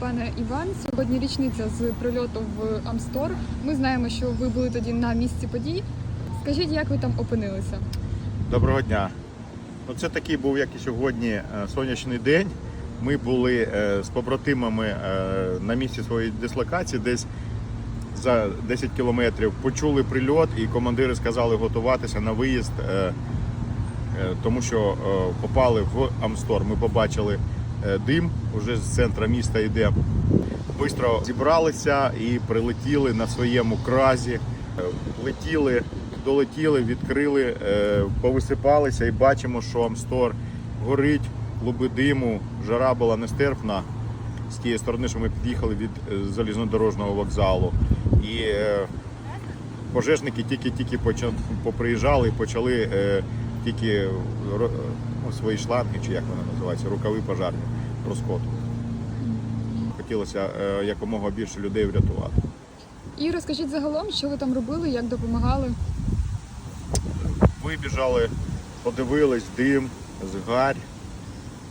Пане Іван, сьогодні річниця з прильоту в Амстор. Ми знаємо, що ви були тоді на місці подій. Скажіть, як ви там опинилися? Доброго дня. Ну, це такий був, як і сьогодні, е, сонячний день. Ми були е, з побратимами е, на місці своєї дислокації, десь за 10 кілометрів почули прильот, і командири сказали готуватися на виїзд, тому що попали в Амстор. Ми побачили дим, уже з центра міста йде. Бистро зібралися і прилетіли на своєму кразі. Е, Летіли, долетіли, відкрили, е, повисипалися і бачимо, що Амстор горить, клуби диму, жара була нестерпна з тієї сторони, що ми під'їхали від е, залізнодорожнього вокзалу. І е, пожежники тільки-тільки поприїжджали і почали е, тільки ну, свої шланги, чи як вони називаються, рукави пожарні розкоту. Хотілося е, якомога більше людей врятувати. І розкажіть загалом, що ви там робили, як допомагали. Вибіжали, подивились, дим, згарь,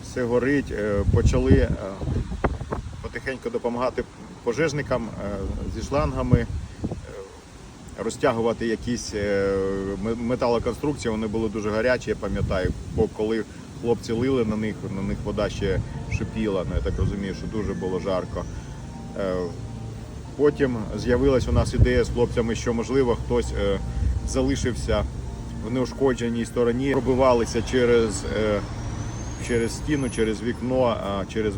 все горить. Е, Почали е, потихеньку допомагати пожежникам зі шлангами, розтягувати якісь е, металоконструкції. Вони були дуже гарячі, я пам'ятаю. Бо коли хлопці лили на них, на них вода ще шипіла. Ну, я так розумію, що дуже було жарко. Е, Потім з'явилась у нас ідея з хлопцями, що можливо хтось е, залишився в неушкодженій стороні, пробивалися через, через стіну, через вікно, через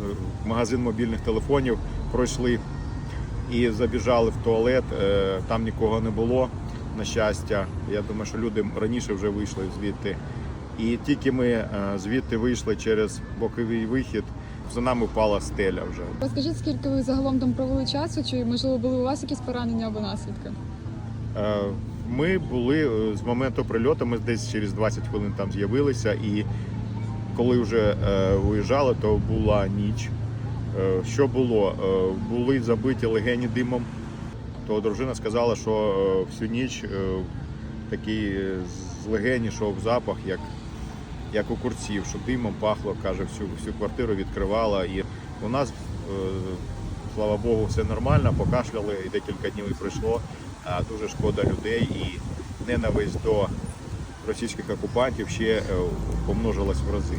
магазин мобільних телефонів, пройшли і забіжали в туалет. Е, Там нікого не було, на щастя. Я думаю, що люди раніше вже вийшли звідти. І тільки ми е, звідти вийшли через боковий вихід, за нами впала стеля вже. Розкажіть, скільки ви загалом там провели часу, чи можливо були у вас якісь поранення або наслідки? Е, Ми були з моменту прильоту, ми десь через 20 хвилин там з'явилися, і коли вже виїжджали, то була ніч. Е, Що було? Е, Були забиті легені димом. То дружина сказала, що е, всю ніч такий з легені йшов запах, як, як у курців, що димом пахло, каже, всю, всю квартиру відкривала. І у нас, слава Богу, все нормально, покашляли і декілька днів і пройшло. А дуже шкода людей і ненависть до російських окупантів ще помножилась в рази.